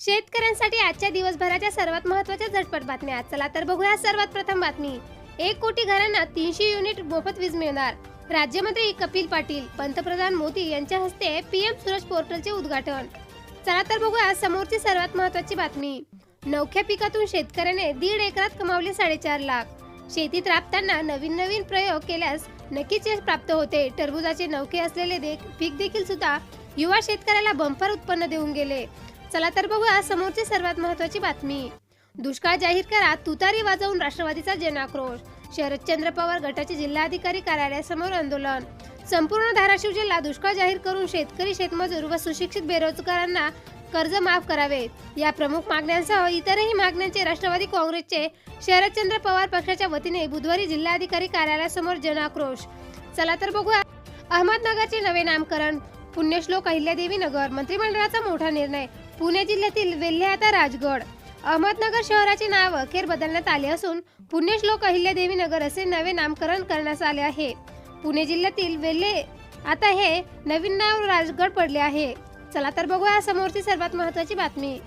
शेतकऱ्यांसाठी आजच्या दिवसभराच्या सर्वात महत्त्वाच्या झटपट बातम्या. चला तर बघूया सर्वात प्रथम बातमी. एक कोटी घरांना तीनशे युनिट मोफत वीज मिळणार. राज्यमंत्री कपिल पाटील पंतप्रधान मोदी यांच्या हस्ते पीएम सूरज पोर्टलचे उद्घाटन. चला तर बघूया समोरची सर्वात महत्त्वाची बातमी. नवख्या पिकातून शेतकऱ्याने दीड एकरात कमावले साडेचार लाख. शेतीत राबताना नवीन नवीन प्रयोग केल्यास नक्कीच यश प्राप्त होते. टरबुजाचे नवखे असलेले देख पीक देखील सुद्धा युवा शेतकऱ्याला बंपर उत्पन्न देऊन गेले. चला तर बघूया समोरची सर्वात महत्वाची बातमी. दुष्काळ जाहीर करा तुतारी वाजवून राष्ट्रवादीचा जनाक्रोश. शरदचंद्र पवार गटाचे जिल्हाधिकारी कार्यालयासमोर आंदोलन. संपूर्ण धाराशिव जिल्हा दुष्काळ जाहीर करून शेतकरी शेतमजूर व सुशिक्षित बेरोजगारांना कर्ज माफ करावे या प्रमुख मागण्यांसह इतरही मागण्यांचे राष्ट्रवादी काँग्रेसचे शरदचंद्र पवार पक्षाच्या वतीने बुधवारी जिल्हाधिकारी कार्यालयासमोर जनाक्रोश. चला तर बघूया. अहमदनगरचे नवे नामकरण. पुण्यश्लोक अहिल्यादेवी नगर. मंत्रिमंडळाचा मोठा निर्णय. पुणे जिल्ह्यातील वेल्हे आता राजगड अहमदनगर शहराचे नाव अखेर बदलण्यात आले असून पुण्यश्लोक अहिल्यादेवी नगर असे नवे नामकरण करण्यात आले आहे. पुणे जिल्ह्यातील वेल्हे आता हे नवीन नाव राजगड पडले आहे. चला तर बघूया समोरची सर्वात महत्वाची बातमी.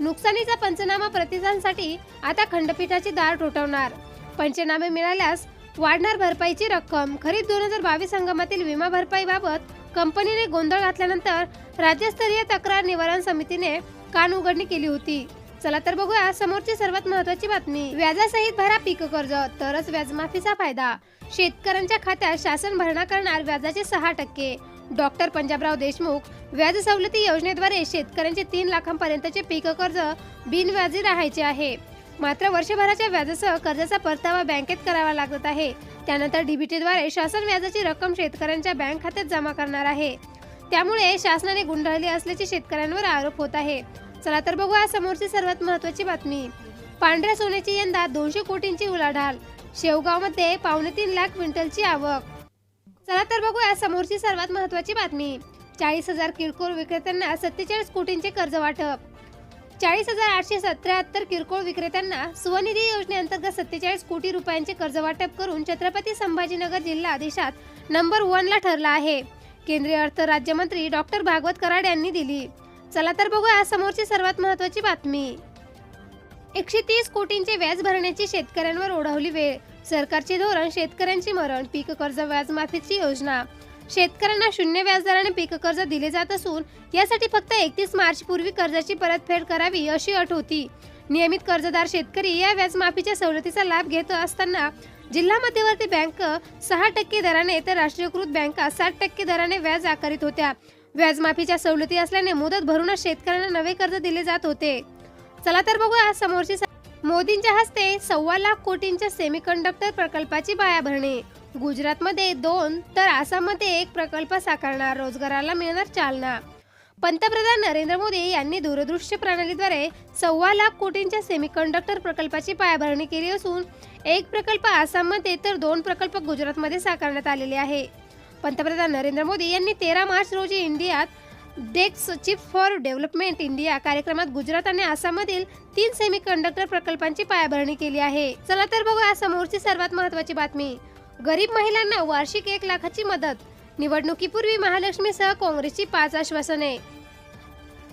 नुकसानीचा पंचनामा प्रतिसादांसाठी आता खंडपीठाची दार ठोठावणार पंचनामे मिळाल्यास वाढणार भरपाईची रक्कम खरीप दोन हजार बावीस हंगामातील विमा भरपाईबाबत कंपनीने गोंधळ घातल्यानंतर राज्यस्तरीय तक्रार निवारण समितीने कान उघडणी केली होती. चला तर बघूया समोरची सर्वात महत्वाची बातमी. व्याजासहित भरा पीक कर्ज तरच व्याजमाफीचा फायदा. शेतकऱ्यांच्या खात्यात शासन भरणा करणार व्याजाचे सहा टक्के. डॉक्टर पंजाबराव देशमुख व्याज सवलती योजनेद्वारे शेतकऱ्यांचे तीन लाखांपर्यंतचे पीक कर्ज बिनव्याजी राहायचे आहे. मात्र वर्षभराच्या व्याजासह कर्जाचा परतावा बँकेत करावा लागत आहे. त्यानंतर डीबीटीद्वारे शासन व्याजाची रक्कम शेतकऱ्यांच्या बँक खात्यात जमा करणार आहे. त्यामुळे शासनाने गुंडाळली असल्याचे शेतकऱ्यांवर आरोप होत आहे. चला तर बघूया समोरची सर्वात महत्वाची बातमी. पांढऱ्या सोन्याची यंदा दोनशे कोटींची उलाढाल. शेवगावमध्ये पावणे तीन लाख क्विंटलची आवक. चला तर बघूया समोरची सर्वात महत्वाची बातमी. चाळीस हजार किरकोळ विक्रेत्यांना सत्तेचाळीस कोटींचे कर्ज वाटप चाळीस हजार आठशे सत्याहत्तर किरकोळ विक्रेत्यांना स्वनिधी योजनेअंतर्गत सत्तेचाळीस कोटी रुपयांचे कर्ज वाटप करून छत्रपती संभाजीनगर जिल्हा देशात नंबर वनला ठरला आहे. केंद्रीय अर्थ राज्यमंत्री डॉक्टर भागवत कराड यांनी दिली. चला तर बघूया समोरची सर्वात महत्वाची बातमी. एकशे तीस कोटींचे व्याज भरण्याची शेतकऱ्यांवर ओढवली वेळ. सरकारचे धोरण शेतकऱ्यांची मरण पीक कर्ज व्याजमाफीची योजना. शेतकऱ्यांना शून्य व्याजदराने पीक कर्ज दिले जात असून यासाठी फक्त एकतीस मार्च पूर्वी कर्जाची परतफेड करावी अशी अट होती. नियमित कर्जदार शेतकरी या व्याज माफीच्या सवलतीचा लाभ घेत असताना जिल्हा मध्यवर्ती बँक सहा टक्के दराने तर राष्ट्रीयकृत बँका सात टक्के दराने व्याज आकारित होत्या. व्याजमाफीच्या सवलती असल्याने मुदत भरूनच शेतकऱ्यांना नवे कर्ज दिले जात होते. चला तर बघूया समोरची मोदींच्या हस्ते सव्वा लाख कोटींच्या सेमीकंडक्टर प्रकल्पाची पायाभरणी. गुजरातमध्ये दोन तर आसाममध्ये एक प्रकल्प साकारणार रोजगाराला मिळणार चालना. पंतप्रधान नरेंद्र मोदी यांनी दूरदृश्य प्रणालीद्वारे सव्वा लाख कोटींच्या सेमीकंडक्टर प्रकल्पाची पायाभरणी केली असून एक प्रकल्प आसाममध्ये तर दोन प्रकल्प गुजरातमध्ये साकारण्यात आलेले आहे. पंतप्रधान नरेंद्र मोदी यांनी तेरा मार्च रोजी इंडियात dex chip for development India Gujarat Gujarat आणि आसाममधील तीन सेमीकंडक्टर प्रकल्पांची पायाभरणी केली आहे. चला तर बघूया समोरची सर्वात महत्वाची बातमी. गरीब महिलांना वार्षिक एक लाखाची मदत. निवडणुकीपूर्वी महालक्ष्मीसह काँग्रेसची पाच आश्वासने.